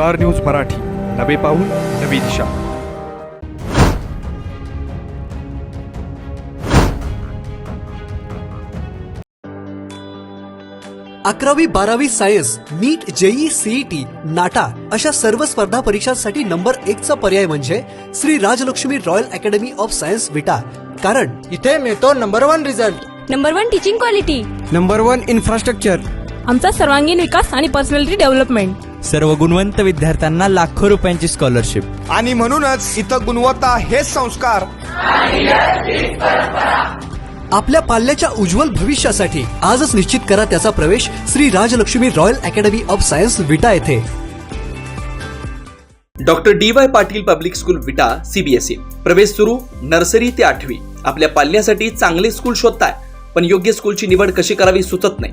Star news Marathi. नवे पाऊल नवी दिशा. अकरावी बारावी science NEET JEE CET NATA अशा सर्व स्पर्धा परीक्षांसाठी नंबर एक चा पर्याय म्हणजे Shri Rajlakshmi royal academy of science Vita. कारण इथे मिळतो number one result. Number one teaching quality. Number one infrastructure. आमचा सर्वांगीण विकास आणि पर्सनॅलिटी डेव्हलपमेंट. सर्व गुणवंत विद्यार्थ्यांना लाखो रुपयांची स्कॉलरशिप आणि म्हणूनच इथं गुणवत्ता हेच संस्कार. आपल्या पाल्याच्या उज्ज्वल भविष्यासाठी आजच निश्चित करा त्याचा प्रवेश Shri Rajlakshmi royal academy of science Vita येथे. Doctor D Y Patil public school Vita CBSE प्रवेश सुरू नर्सरी ते आठवी. आपल्या पाल्यासाठी चांगले स्कूल शोधताय पण योग्य स्कूलची निवड कशी करावी सुचत नाही.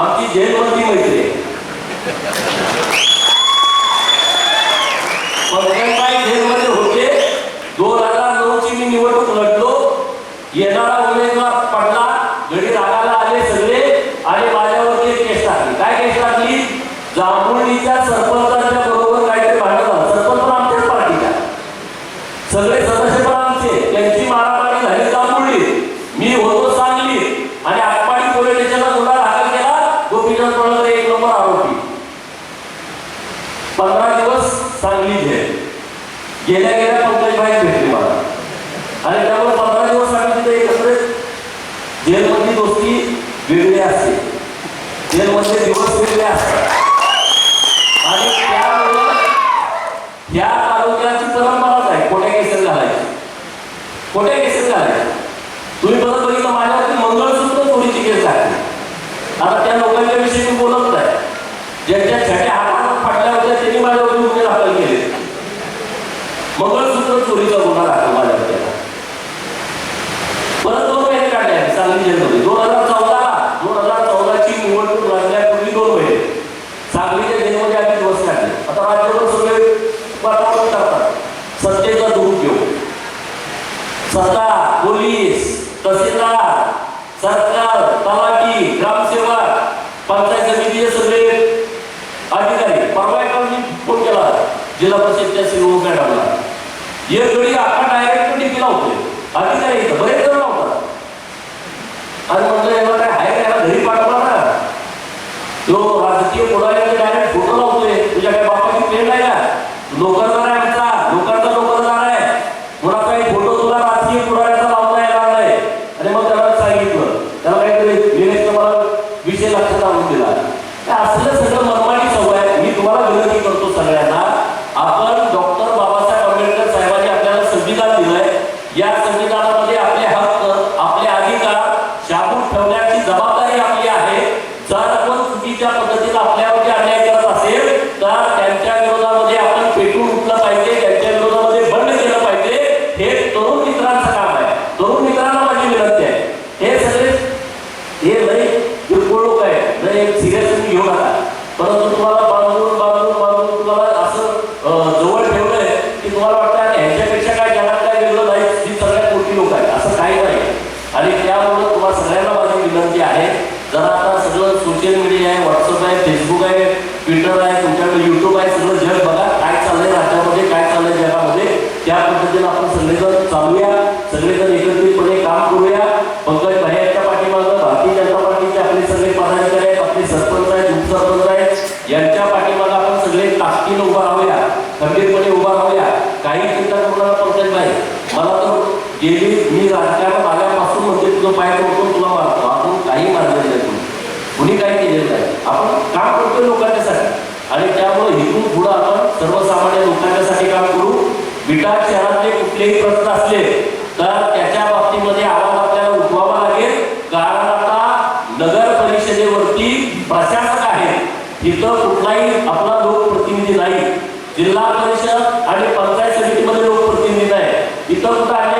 आमची जेलमधली मैत्री पंकजबाई जेलमध्ये होते दोन हजार नऊची मी निवडणूक लढलो येणारा उमेदवार पडला घडी रागाला आले सगळे आणि माझ्यावरती एक केस टाकली काय केस टाकली जांभुर्डीच्या सरपंचाच्या बरोबर काहीतरी भांडण झालं सरपंच पण आमच्याच पार्टीच्या सगळे सदस्य पण आमचे त्यांची मारामारी झाली जांभुळी मी होतो सांगली आणि आटपाडी पोलीस स्टेशनला गुन्हा दाखल केला गोपीचंद पडळकर एक नंबर आरोपी पंधरा दिवस सांगली जेल गेल्या गेल्या पंकजबाई भेटली मला. आणि त्यामुळे पंधरा दिवस आम्ही तिथे एकत्र जेलमधली दोस्ती वेगळी असते. जेलमधले दिवस वेगळे असतात. आणि त्यामुळं या तालुक्याची परंपराच आहे खोट्या केसेस घालायची. कोठे केसेस घालायची. तुम्ही परत बघितलं माझ्यावरती मंगळसूत्र चोरीची केस आहे. आता त्या लोकांच्या विषयी मी बोलत नाही ज्यांच्या छट्या हातात फाटल्या होत्या त्यांनी माझ्यावरती गुन्हे दाखल केले मंगळसूत्र चोरीचा गुन्हा दाखल माझ्यावर केला परत दोन महिने काढले आहेत सांगली जेलमध्ये दोन हजार चौदा दोन हजार चौदाची निवडणूक लागण्यापूर्वी दोन महिने. सांगलीच्या जेलमध्ये आम्ही दिवस काढले. आता राज्यभर सगळे वातावरण करतात. सत्तेचा दुरुपयोग सत्ता पोलीस तहसीलदार सरकार तलाठी ग्रामसेवक पंचायत समितीचे सगळे अधिकारी परवा एका मी फोन केला. जिल्हा परिषदच्या सीओ मॅडमला एक गडी आपण डायरेक्ट डीपीला होते अधिकारी इथं बरेच जण होतात आणि म्हटलं याला काय आहे का याला घरी पाठवा ना तो राजकीय पुढाऱ्याचे डायरेक्ट फोटो लावतोय तुझ्या काय बापाची प्रेम आहे का नोकरदार आहे आमचा लोकांचा नोकरदार आहे. कुणाचा एक फोटो तुला राजकीय पुढाऱ्याचा लावता येणार नाही आणि मग त्याला सांगितलं. त्याला काहीतरी निलेश मला विषय लक्षात आणून दिला हे असलं सगळं मनमानी सवय आहे. मी तुम्हाला विनंती करतो सगळ्यांना आपण डॉक्टर बाबासाहेब आंबेडकर साहेबांनी आपल्याला संविधान दिलंय. या संविधानामध्ये आपले हक्क आपले अधिकार शाबूत ठेवण्याची जबाबदारी आपली आहे जर आपण चुकीच्या पद्धतीने आपल्यावरती अन्याय करत असेल तर त्यांच्या विरोधामध्ये आपण पेटून उठलं पाहिजे त्यांच्या विरोधामध्ये बंड केलं पाहिजे हे तरुण मित्रांचं काम आहे तरुण मित्रांना माझी विनंती आहे हे सगळे हे लय किरकोळ लोक आहे एक सिरियस घेऊ नका परंतु तुम्हाला बांधून बांधून बांधून तुम्हाला असं जवळ जवळ ठेवलंय की तुम्हाला वाटतं आणि ह्याच्यापेक्षा काय जगात काय वेगळं नाही ही सगळ्यात मोठी लोक आहेत. असं काही नाही. आणि त्यामुळं तुम्हाला सगळ्यांना माझी विनंती आहे. जर आता सगळं सोशल मीडिया आहे व्हॉट्सअप आहे फेसबुक आहे गेली मी राजकारणात आल्यापासून म्हणजे तुझं पाय पडतो तुला मारतो. आपण काही मारलेलं नाही तुम्ही कुणी काही केलेलं नाही. आपण काम करतोय लोकांच्यासाठी. आणि त्यामुळे इथून पुढं आपण सर्वसामान्य लोकांच्यासाठी काम करू. विटा शहरातले कुठलेही प्रश्न असले तर त्याच्या बाबतीमध्ये आवाज आपल्याला उठवावा लागेल. कारण आता नगर परिषदेवरती प्रशासक आहे तिथं कुठलाही आपला लोकप्रतिनिधी नाही. जिल्हा परिषद आणि पंचायत समितीमध्ये लोकप्रतिनिधी नाही. इथं कुठं आहे?